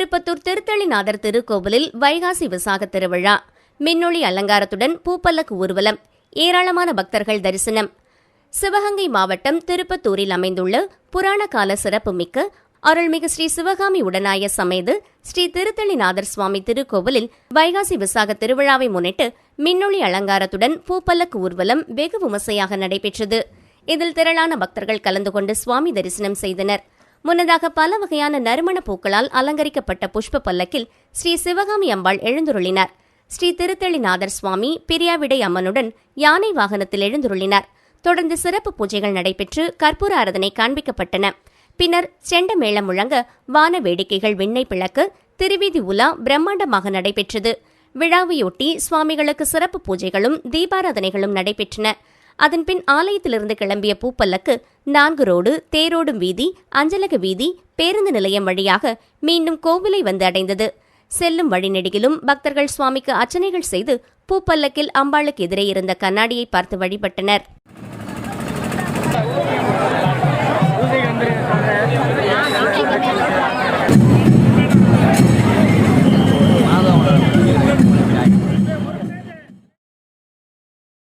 திருப்பத்தூர் திருத்தளிநாதர் திருக்கோவிலில் வைகாசி விசாக திருவிழா. மின்னொளி அலங்காரத்துடன் பூப்பல்லக்கு ஊர்வலம். ஏராளமான பக்தர்கள் தரிசனம். சிவகங்கை மாவட்டம் திருப்பத்தூரில் அமைந்துள்ள புராண கால சிறப்புமிக்க அருள்மிகு ஸ்ரீ சிவகாமி உடனாய சமேது ஸ்ரீ திருத்தளிநாதர் சுவாமி திருக்கோவிலில் வைகாசி விசாக திருவிழாவை முன்னிட்டு மின்னொளி அலங்காரத்துடன் பூப்பல்லக்கு ஊர்வலம் வெகு விமர்சையாக நடைபெற்றது. இதில் திரளான பக்தர்கள் கலந்து கொண்டு சுவாமி தரிசனம் செய்தனர். முன்னதாக பல வகையான நறுமண பூக்களால் அலங்கரிக்கப்பட்ட புஷ்ப பல்லக்கில் ஸ்ரீ சிவகாமி அம்பாள் எழுந்துருளினார். ஸ்ரீ திருத்தளிநாதர் சுவாமி பிரியாவிடை அம்மனுடன் யானை வாகனத்தில் எழுந்துருளினார். தொடர்ந்து சிறப்பு பூஜைகள் நடைபெற்று கற்பூர ஆராதனை காண்பிக்கப்பட்டன. பின்னர் செண்ட மேளம் முழங்க வான வேடிக்கைகள் விண்ணை பிளக்கு திருவீதி உலா பிரம்மாண்டமாக நடைபெற்றது. விழாவையொட்டி சுவாமிகளுக்கு சிறப்பு பூஜைகளும் தீபாராதனைகளும் நடைபெற்றன. அதன்பின் ஆலயத்திலிருந்து கிளம்பிய பூப்பல்லக்கு நான்கு ரோடு தேரோடும் வீதி அஞ்சலக வீதி பேருந்து நிலையம் வழியாக மீண்டும் கோவிலை வந்து அடைந்தது செல்லும் வழிநெடுகிலும் பக்தர்கள் சுவாமிக்கு அர்ச்சனைகள் செய்து பூப்பல்லக்கில் அம்பாளுக்கு எதிரே இருந்த கண்ணாடியை பார்த்து வழிபட்டனர்